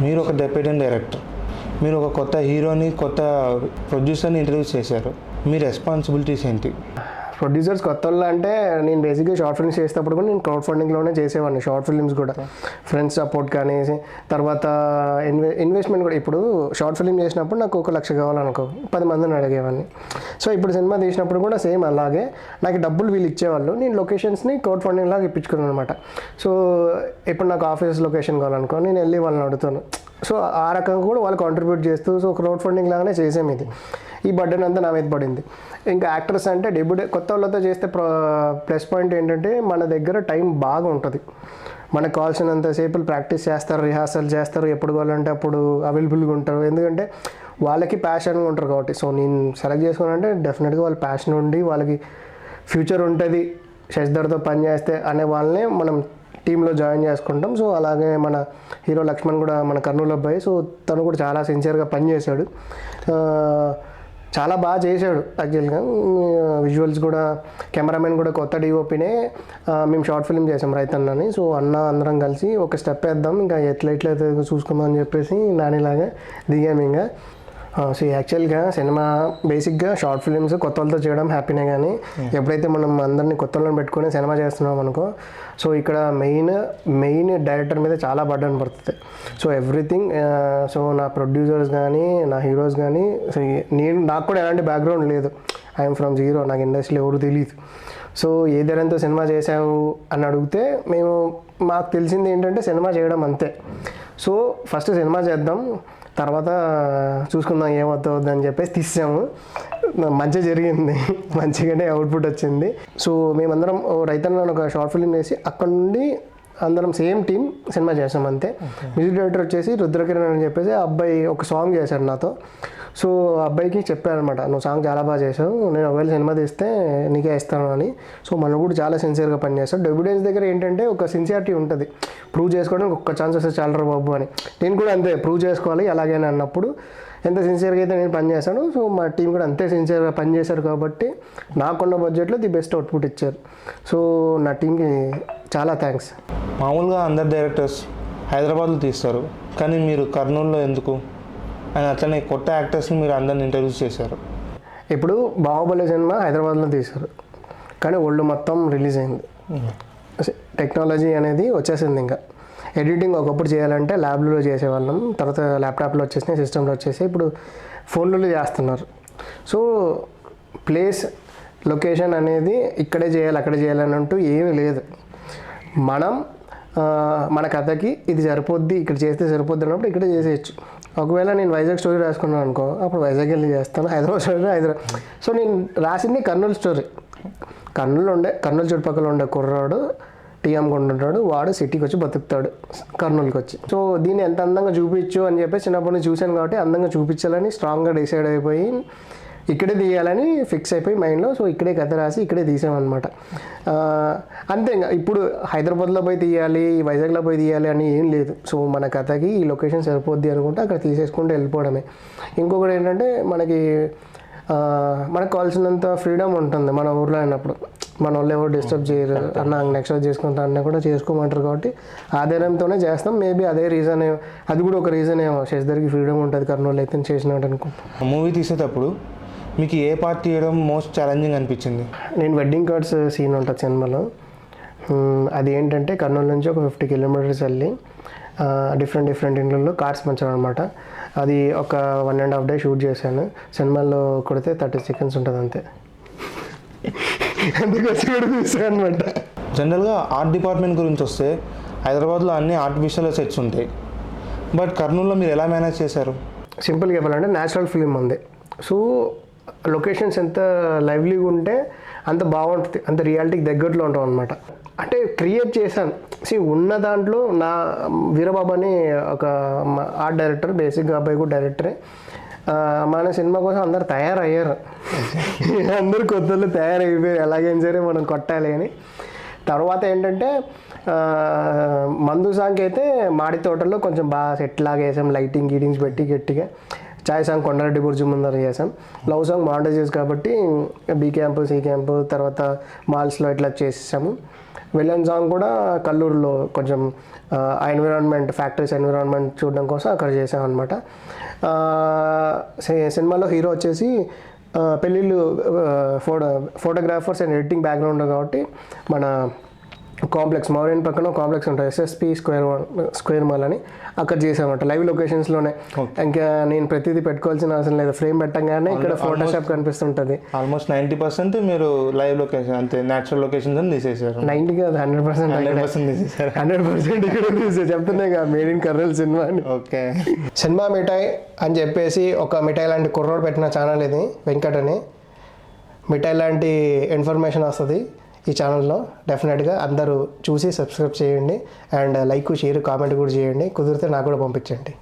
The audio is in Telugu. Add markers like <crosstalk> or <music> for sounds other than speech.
మీరు ఒక డెప్యూటీ డైరెక్టర్ మీరు ఒక కొత్త హీరోని కొత్త ప్రొడ్యూసర్ని ఇంట్రడ్యూస్ చేశారు. మీ రెస్పాన్సిబిలిటీస్ ఏంటి? ప్రొడ్యూసర్స్ కొత్త వాళ్ళు అంటే నేను బేసిక్గా షార్ట్ ఫిల్మ్స్ చేసేటప్పుడు కూడా నేను క్రౌడ్ ఫండింగ్లోనే చేసేవాడిని షార్ట్ ఫిల్మ్స్ కూడా. ఫ్రెండ్స్ సపోర్ట్ కానీ తర్వాత ఇన్వె ఇన్వెస్ట్మెంట్ కూడా. ఇప్పుడు షార్ట్ ఫిల్మ్ చేసినప్పుడు నాకు ఒక లక్ష కావాలనుకో పది మందిని అడిగేవాడిని. సో ఇప్పుడు సినిమా తీసినప్పుడు కూడా సేమ్ అలాగే నాకు డబ్బులు వీళ్ళు ఇచ్చేవాళ్ళు. నేను లొకేషన్స్ని క్రౌడ్ ఫండింగ్ లాగా ఇప్పించుకున్నాను అనమాట సో ఇప్పుడు నాకు ఆఫీస్ లొకేషన్ కావాలనుకో నేను వెళ్ళి వాళ్ళని అడుగుతాను. సో ఆ రకంగా కూడా వాళ్ళు కాంట్రిబ్యూట్ చేస్తూ సో క్రౌడ్ ఫండింగ్ లాగానే చేసాం ఇది ఈ బర్డెన్ అంతా నా మీద పడింది. ఇంకా యాక్టర్స్ అంటే డెబ్యూ కొత్త వాళ్ళతో చేస్తే ప్లస్ పాయింట్ ఏంటంటే మన దగ్గర టైం బాగా ఉంటుంది. మనకు కావాల్సినంతసేపు ప్రాక్టీస్ చేస్తారు రిహార్సల్ చేస్తారు ఎప్పుడు కావాలంటే అప్పుడు అవైలబుల్గా ఉంటారు. ఎందుకంటే వాళ్ళకి ప్యాషన్గా ఉంటారు కాబట్టి. సో నేను సెలెక్ట్ చేసుకోవాలంటే డెఫినెట్గా వాళ్ళ ప్యాషన్ ఉండి వాళ్ళకి ఫ్యూచర్ ఉంటుంది. శశిధర్తో పని చేస్తే అనే వాళ్ళనే మనం టీంలో జాయిన్ చేసుకుంటాం. సో అలాగే మన హీరో లక్ష్మణ్ కూడా మన కర్నూలు అబ్బాయి సో తను కూడా చాలా సిన్సియర్గా పనిచేశాడు చాలా బాగా చేశాడు యాక్చువల్గా. విజువల్స్ కూడా కెమెరామెన్ కూడా కొత్త డిఓపినే మేము షార్ట్ ఫిల్మ్ చేసాం రైతన్నని సో అన్న అందరం కలిసి ఒక స్టెప్ వేద్దాం ఇంకా ఎట్లా ఎట్లయితే చూసుకుందాం అని చెప్పేసి నానిలాగా దిగాము ఇంకా సో యాక్చువల్గా సినిమా బేసిక్గా షార్ట్ ఫిల్మ్స్ కొత్త వాళ్ళతో చేయడం హ్యాపీనే కానీ ఎప్పుడైతే మనం అందరినీ కొత్త వాళ్ళని పెట్టుకొని సినిమా చేస్తున్నాం అనుకో సో ఇక్కడ మెయిన్ మెయిన్ డైరెక్టర్ మీద చాలా బర్డన్ పడుతుంది. సో ఎవ్రీథింగ్ సో నా ప్రొడ్యూసర్స్ కానీ నా హీరోస్ కానీ సో నేను నాకు కూడా ఎలాంటి బ్యాక్గ్రౌండ్ లేదు. ఐఎమ్ ఫ్రమ్ జీరో నాకు ఇండస్ట్రీలో ఎవరు తెలియదు సో ఏ ధరంతో సినిమా చేసావు అని అడిగితే మేము మాకు తెలిసింది ఏంటంటే సినిమా చేయడం అంతే. సో ఫస్ట్ సినిమా చేద్దాం. తర్వాత చూసుకుందాం ఏమవుతుంది అని చెప్పేసి తీసాము. మంచి జరిగింది. <laughs> మంచిగానే అవుట్పుట్ వచ్చింది. సో మేమందరం ఓ రైతన్న ఒక షార్ట్ ఫిల్మ్ వేసి అక్కడ నుండి అందరం సేమ్ టీం సినిమా చేసాం అంతే. మ్యూజిక్ డైరెక్టర్ వచ్చేసి రుద్రకిరణ్ అని చెప్పేసి ఆ అబ్బాయి ఒక సాంగ్ చేశాడు నాతో. సో ఆ అబ్బాయికి చెప్పానమాట నువ్వు సాంగ్ చాలా బాగా చేసావు నేను ఒకవేళ సినిమా తీస్తే నీకే ఇస్తాను అని. సో మనం కూడా చాలా సిన్సియర్గా పనిచేస్తాడు. డెబ్యూటెన్స్ దగ్గర ఏంటంటే ఒక సిన్సియారిటీ ఉంటుంది. ప్రూవ్ చేసుకోవడానికి ఒక్క ఛాన్స్ వస్తే చాలరా బాబు అని. నేను కూడా అంతే ప్రూవ్ చేసుకోవాలి అలాగేని అన్నప్పుడు ఎంత సిన్సియర్గా అయితే నేను పనిచేస్తాను సో మా టీం కూడా అంతే సిన్సియర్గా పనిచేశారు కాబట్టి నాకున్న బడ్జెట్లో ది బెస్ట్ అవుట్పుట్ ఇచ్చారు. సో నా టీంకి చాలా థ్యాంక్స్ మామూలుగా అందరు డైరెక్టర్స్ హైదరాబాద్లో తీస్తారు కానీ మీరు కర్నూలులో ఎందుకు? అండ్ అట్లనే కొత్త యాక్టర్స్ని మీరు అందరిని ఇంట్రడ్యూస్ చేశారు. ఇప్పుడు బాహుబలి సినిమా హైదరాబాద్లో తీశారు కానీ ఒళ్ళు మొత్తం రిలీజ్ అయింది. టెక్నాలజీ అనేది వచ్చేసింది ఇంకా. ఎడిటింగ్ ఒకప్పుడు చేయాలంటే ల్యాబ్లో చేసేవాళ్ళం తర్వాత ల్యాప్టాప్లో వచ్చేసినాయి సిస్టంలో వచ్చేసి ఇప్పుడు ఫోన్లలో చేస్తున్నారు. సో ప్లేస్ లొకేషన్ అనేది ఇక్కడే చేయాలి అక్కడే చేయాలని అంటూ ఏమీ లేదు. మనం మన కథకి ఇది సరిపోద్ది ఇక్కడ చేస్తే సరిపోద్ది అన్నప్పుడు ఇక్కడ చేసేయచ్చు. ఒకవేళ నేను వైజాగ్ స్టోరీ రాసుకున్నాను అనుకో అప్పుడు వైజాగ్ వెళ్ళి చేస్తాను హైదరాబాద్ స్టోరీ హైదరాబాద్. సో నేను రాసింది కర్నూలు స్టోరీ. కర్నూలు ఉండే కర్నూలు చుట్టుపక్కల ఉండే కుర్రాడు టీఎం కొంటుంటాడు వాడు సిటీకి వచ్చి బతుకుతాడు కర్నూలుకి వచ్చి. సో దీన్ని ఎంత అందంగా చూపించు అని చెప్పేసి చిన్నప్పటి నుంచి చూశాను కాబట్టి అందంగా చూపించాలని స్ట్రాంగ్గా డిసైడ్ అయిపోయి ఇక్కడే తీయాలని ఫిక్స్ అయిపోయి మైండ్లో సో ఇక్కడే కథ రాసి ఇక్కడే తీసామన్నమాట. అంతే ఇంకా. ఇప్పుడు హైదరాబాద్లో పోయి తీయాలి వైజాగ్లో పోయి తీయాలి అని ఏం లేదు. సో మన కథకి ఈ లొకేషన్ సరిపోద్ది అనుకుంటే అక్కడ తీసేసుకుంటూ వెళ్ళిపోవడమే. ఇంకొకటి ఏంటంటే మనకి మనకు కావాల్సినంత ఫ్రీడమ్ ఉంటుంది మన ఊర్లో అయినప్పుడు. మన వాళ్ళు ఎవరు డిస్టర్బ్ చేయరు. అన్న నెక్స్ట్ చేసుకుంటా అన్న కూడా చేసుకోమంటారు కాబట్టి ఆధారంతోనే చేస్తాం. మేబీ అదే రీజన్ అది కూడా ఒక రీజన్ ఏమో. శశిధర్కి ఫ్రీడమ్ ఉంటుంది కర్నూలు అయితే చేసినట్టు అనుకుంటా. మూవీ తీసేటప్పుడు మీకు ఏ పార్ట్ తీయడం మోస్ట్ ఛాలెంజింగ్ అనిపించింది? నేను వెడ్డింగ్ కార్డ్స్ సీన్ ఉంటుంది సినిమాలో. అది ఏంటంటే కర్నూలు నుంచి ఒక ఫిఫ్టీ కిలోమీటర్స్ వెళ్ళి డిఫరెంట్ డిఫరెంట్ ఇండ్లలో కార్డ్స్ పంచాను అనమాట అది ఒక one and half day shoot చేశాను. సినిమాలో కొడితే థర్టీ సెకండ్స్ ఉంటుంది అంతే. అందుకోసం కూడా చూసాను అనమాట జనరల్గా ఆర్ట్ డిపార్ట్మెంట్ గురించి వస్తే హైదరాబాద్లో అన్ని ఆర్టిఫిషియల్ సెట్స్ ఉంటాయి. బట్ కర్నూలులో మీరు ఎలా మేనేజ్ చేశారు? సింపుల్గా చెప్పాలంటే న్యాచురల్ ఫిలిం ఉంది. సో లొకేషన్స్ ఎంత లైవ్లీగా ఉంటే అంత బాగుంటుంది అంత రియాలిటీకి దగ్గరలో ఉంటాం అనమాట అంటే క్రియేట్ చేశాను. సి ఉన్న దాంట్లో నా వీరబాబు అని ఒక ఆర్ట్ డైరెక్టర్ బేసిక్గా అబ్బాయి కూడా డైరెక్టరే మన సినిమా కోసం అందరు తయారయ్యారు. <laughs> అందరు కొత్తలు తయారైపోయారు. ఎలాగైనా సరే మనం కొట్టాలి అని. తర్వాత ఏంటంటే మందు సాంగ్ అయితే మాడి తోటలో కొంచెం బాగా సెట్ లాగా వేసాం లైటింగ్ గీటింగ్స్ పెట్టి గట్టిగా. చాయ్ సాంగ్ కొండారెడ్డి బుర్జు ముందర చేసాం లవ్ సాంగ్ మాండేజెస్ కాబట్టి బీ క్యాంపు సి క్యాంపు తర్వాత మాల్స్లో ఇట్లా చేసేసాము. విలన్ సాంగ్ కూడా కల్లూరులో కొంచెం ఆ, ఎన్విరాన్మెంట్ ఫ్యాక్టరీస్ ఎన్విరాన్మెంట్ చూడడం కోసం అక్కడ చేసాం అనమాట సినిమాలో హీరో వచ్చేసి పెళ్ళిళ్ళు photo photographers and editing background కాబట్టి మన కాంప్లెక్స్ మౌరియన్ పక్కన కాంప్లెక్స్ ఉంటుంది ఎస్ఎస్పి స్క్వేర్ స్క్వేర్ మాల్ అని అక్కడ చేసామంట లైవ్ లొకేషన్స్లోనే ఇంకా నేను ప్రతిదీ పెట్టుకోవాల్సిన అవసరం లేదు. ఫ్రేమ్ పెట్టంగానే ఇక్కడ ఫోటోషాప్ కనిపిస్తుంటుంది. ఆల్మోస్ట్ నైంటీ పర్సెంట్ మీరు లైవ్ లొకేషన్ అంతే న్యాచురల్ లొకేషన్స్ అని తీసేసారు నైంటీ కాదు హండ్రెడ్ పర్సెంట్ హండ్రెడ్ పర్సెంట్ తీసేసారు హండ్రెడ్ పర్సెంట్ ఇక్కడ తీసే చెప్తున్నాయి కదా మేడ్ ఇన్ కర్నల్ సినిమా అని. ఓకే. సినిమా మిఠాయి అని చెప్పేసి ఒక మిఠాయి లాంటి కుర్రోడు పెట్టిన ఛానల్ ఇది వెంకట్ అని మిఠాయి లాంటి ఇన్ఫర్మేషన్ వస్తుంది. ఈ ఛానల్లో డెఫినెట్గా అందరూ చూసి సబ్స్క్రైబ్ చేయండి. అండ్ లైక్ షేర్ కామెంట్ కూడా చేయండి. కుదిరితే నాకు కూడా పంపించండి.